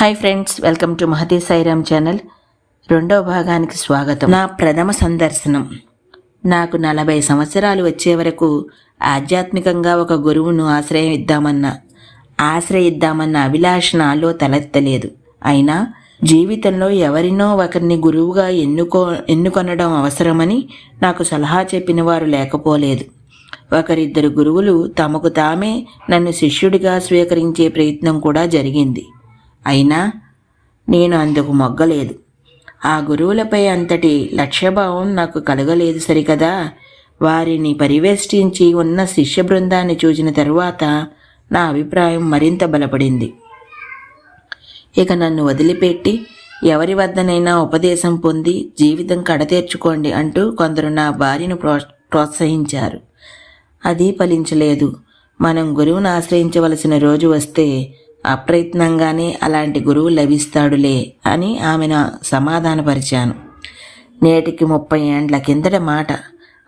Hi friends welcome to Mahathi Sairam channel. రెండవ భాగానికి స్వాగతం. నా ప్రథమ సందర్శనం. నాకు నలభై సంవత్సరాలు వచ్చే వరకు ఆధ్యాత్మికంగా ఒక గురువును ఆశ్రయిద్దామన్న ఆశ్రయిద్దామన్న అభిలాష నాలో తలెత్తలేదు. అయినా జీవితంలో ఎవరినో ఒకరిని గురువుగా ఎన్నుకో ఎన్నుకొనడం అవసరమని నాకు సలహా చెప్పిన వారు లేకపోలేదు. ఒకరిద్దరు గురువులు తమకు తామే నన్ను శిష్యుడిగా స్వీకరించే ప్రయత్నం కూడా జరిగింది. అయినా నేను అందుకు మొగ్గలేదు. ఆ గురువులపై అంతటి లక్ష్యభావం నాకు కలగలేదు సరికదా? వారిని పరివేష్టించి ఉన్న శిష్య బృందాన్ని చూసిన తరువాత నా అభిప్రాయం మరింత బలపడింది. ఇక నన్ను వదిలిపెట్టి ఎవరి వద్దనైనా ఉపదేశం పొంది జీవితం కడతీర్చుకోండి అంటూ కొందరు నా భార్యను ప్రో ప్రోత్సహించారు. అది ఫలించలేదు. మనం గురువును ఆశ్రయించవలసిన రోజు వస్తే అప్రయత్నంగానే అలాంటి గురువు లభిస్తాడులే అని ఆమెను సమాధానపరిచాను. నేటికి ముప్పై ఏండ్ల కిందట మాట.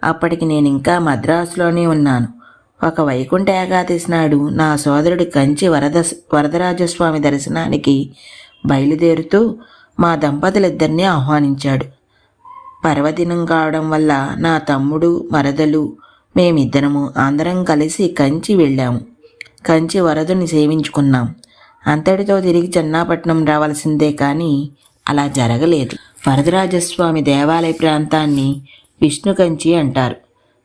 అప్పటికి నేను ఇంకా మద్రాసులోనే ఉన్నాను. ఒక వైకుంఠ ఏకాదశి నాడు నా సోదరుడు కంచి వరద వరదరాజస్వామి దర్శనానికి బయలుదేరుతూ మా దంపతులిద్దరినీ ఆహ్వానించాడు. పర్వదినం కావడం వల్ల నా తమ్ముడు మరదలు మేమిద్దరము అందరం కలిసి కంచి వెళ్ళాము. కంచి వరదుని సేవించుకున్నాం. అంతటితో తిరిగి చెన్నాపట్నం రావాల్సిందే కానీ అలా జరగలేదు. వరదరాజస్వామి దేవాలయ ప్రాంతాన్ని విష్ణుకంచి అంటారు.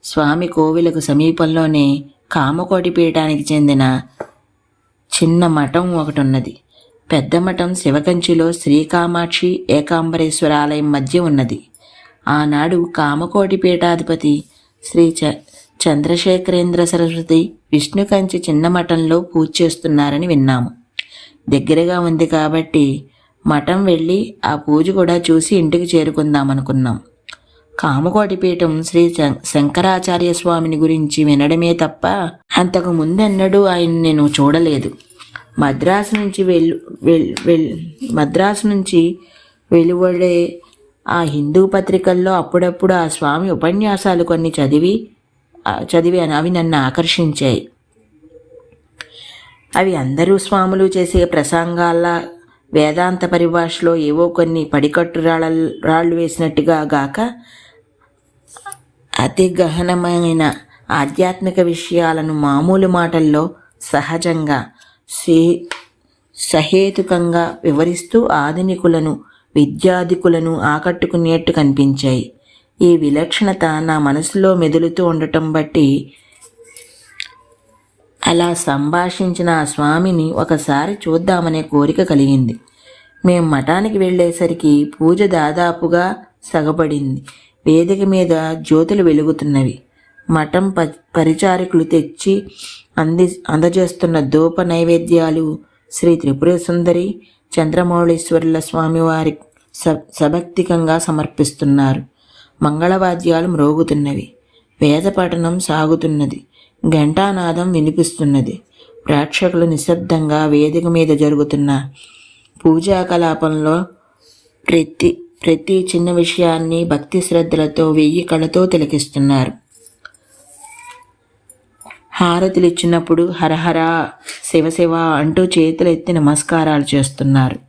స్వామి కోవిలకు సమీపంలోనే కామకోటి పీఠానికి చెందిన చిన్న మఠం ఒకటి ఉన్నది పెద్ద మఠం శివకంచిలో శ్రీకామాక్షి ఏకాంబరేశ్వరాలయం మధ్య ఉన్నది. ఆనాడు కామకోటి పీఠాధిపతి శ్రీ చ చంద్రశేఖరేంద్ర సరస్వతి విష్ణుకంచి చిన్న మఠంలో పూజ చేస్తున్నారని విన్నాము. దగ్గరగా ఉంది కాబట్టి మఠం వెళ్ళి ఆ పూజ కూడా చూసి ఇంటికి చేరుకుందాం అనుకున్నాం కామకోటి పీఠం శ్రీ శంకరాచార్య స్వామిని గురించి వినడమే తప్ప అంతకు ముందెన్నడూ ఆయన నేను చూడలేదు. మద్రాసు నుంచి వెళ్ళు మద్రాసు నుంచి వెలువడే ఆ హిందూ పత్రికల్లో అప్పుడప్పుడు ఆ స్వామి ఉపన్యాసాలు కొన్ని చదివి చదివాను అవి నన్ను ఆకర్షించాయి. అవి అందరూ స్వాములు చేసే ప్రసంగాల్లా వేదాంత పరిభాషలో ఏవో కొన్ని పడికట్టు రాళ్ళ రాళ్ళు వేసినట్టుగా గాక అతి గహనమైన ఆధ్యాత్మిక విషయాలను మామూలు మాటల్లో సహజంగా సే సహేతుకంగా వివరిస్తూ ఆధునికులను విద్యాధికులను ఆకట్టుకునేట్టు కనిపించాయి. ఈ విలక్షణత నా మనసులో మెదులుతూ ఉండటం బట్టి అలా సంభాషించిన ఆ స్వామిని ఒకసారి చూద్దామనే కోరిక కలిగింది. మేం మఠానికి వెళ్ళేసరికి పూజ దాదాపుగా సగపడింది వేదిక మీద జ్యోతులు వెలుగుతున్నవి. మఠం ప పరిచారకులు తెచ్చి అంది అందజేస్తున్న ధూప నైవేద్యాలు శ్రీ త్రిపుర సుందరి చంద్రమౌళీశ్వరుల స్వామివారి స సభక్తికంగా సమర్పిస్తున్నారు. మంగళవాద్యాలు మ్రోగుతున్నవి. వేద పఠనం సాగుతున్నది. ఘంటానాదం వినిపిస్తున్నది. ప్రేక్షకులు నిశ్శబ్దంగా వేదిక మీద జరుగుతున్న పూజా కలాపంలో ప్రతి ప్రతి చిన్న విషయాన్ని భక్తి శ్రద్ధలతో వెయ్యి కళతో తిలకిస్తున్నారు. హారతులు ఇచ్చినప్పుడు హరహర శివశివ అంటూ చేతులు ఎత్తి నమస్కారాలు చేస్తున్నారు.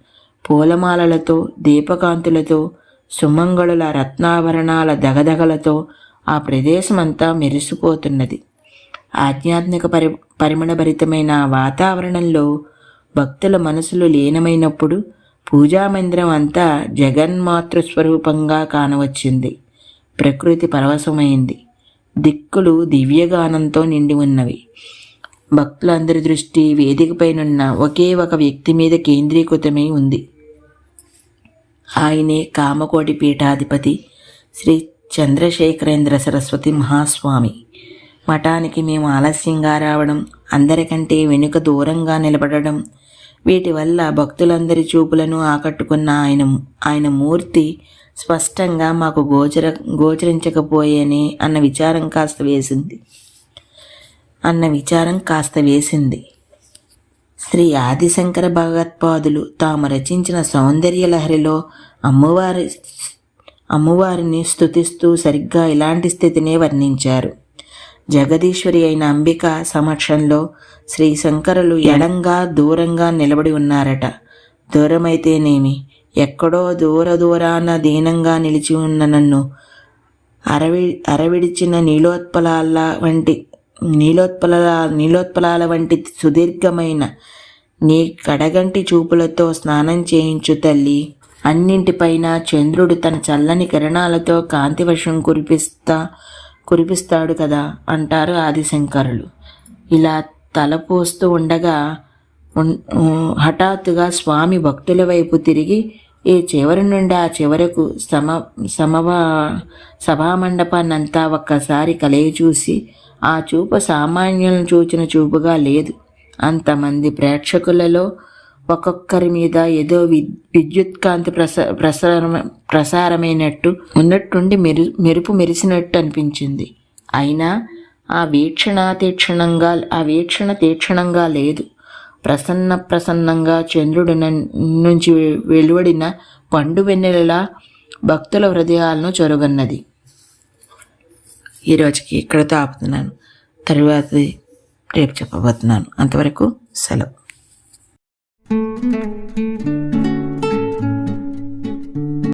పూలమాలలతో దీపకాంతులతో సుమంగళుల రత్నాభరణాల దగదగలతో ఆ ప్రదేశమంతా మెరిసిపోతున్నది. ఆధ్యాత్మిక పరి పరిమళభరితమైన వాతావరణంలో భక్తుల మనసులు లీనమైనప్పుడు పూజామందిరం అంతా జగన్మాతృస్వరూపంగా కానవచ్చింది. ప్రకృతి పరవశమైంది. దిక్కులు దివ్యగానంతో నిండి ఉన్నవి. భక్తులందరి దృష్టి వేదికపైనున్న ఒకే ఒక వ్యక్తి మీద కేంద్రీకృతమై ఉంది. ఆయనే కామకోటి పీఠాధిపతి శ్రీ చంద్రశేఖరేంద్ర సరస్వతి మహాస్వామి. మఠానికి మేము ఆలస్యంగా రావడం అందరికంటే వెనుక దూరంగా నిలబడడం వీటి వల్ల భక్తులందరి చూపులను ఆకట్టుకున్న ఆయన ఆయన మూర్తి స్పష్టంగా మాకు గోచర గోచరించకపోయేనే అన్న విచారం కాస్త వేసింది. అన్న విచారం కాస్త వేసింది. శ్రీ ఆదిశంకర భగవత్పాదులు తాము రచించిన సౌందర్య లహరిలో అమ్మవారి అమ్మవారిని స్థుతిస్తూ సరిగ్గా ఇలాంటి స్థితినే వర్ణించారు. జగదీశ్వరి అయిన అంబిక సమక్షంలో శ్రీ శంకరులు ఎడంగా దూరంగా నిలబడి ఉన్నారట. దూరమైతేనేమి? ఎక్కడో దూర దూరాన దీనంగా నిలిచి ఉన్న నన్ను అరవి అరవిడిచిన నీలోత్పలాల వంటి నీలోత్పల నీలోత్పలాల వంటి సుదీర్ఘమైన నీ కడగంటి చూపులతో స్నానం చేయించు తల్లి. అన్నింటిపైన చంద్రుడు తన చల్లని కిరణాలతో కాంతివర్షం కురిపిస్తా కురిపిస్తాడు కదా అంటారు ఆదిశంకరులు. ఇలా తలపోస్తూ ఉండగా హఠాత్తుగా స్వామి భక్తుల వైపు తిరిగి ఈ చివరి నుండి ఆ చివరకు సమ సమభా సభామండపాన్నంతా ఒక్కసారి కలయి చూసి ఆ చూపు సామాన్యులను చూచిన చూపుగా లేదు. అంతమంది ప్రేక్షకులలో ఒక్కొక్కరి మీద ఏదో వి విద్యుత్ కాంతి ప్రస ప్రసార ప్రసారమైనట్టు ఉన్నట్టుండి మెరు మెరుపు మెరిసినట్టు అనిపించింది. అయినా ఆ వీక్షణ తీక్షణంగా ఆ వీక్షణ తీక్షణంగా లేదు. ప్రసన్న ప్రసన్నంగా చంద్రుడి నుంచి వెలువడిన పండు వెన్నెలలా భక్తుల హృదయాలను చొరుగన్నది. ఈరోజుకి ఇక్కడితో ఆపుతున్నాను. తర్వాత రేపు చెప్పబోతున్నాను. అంతవరకు సెలవు.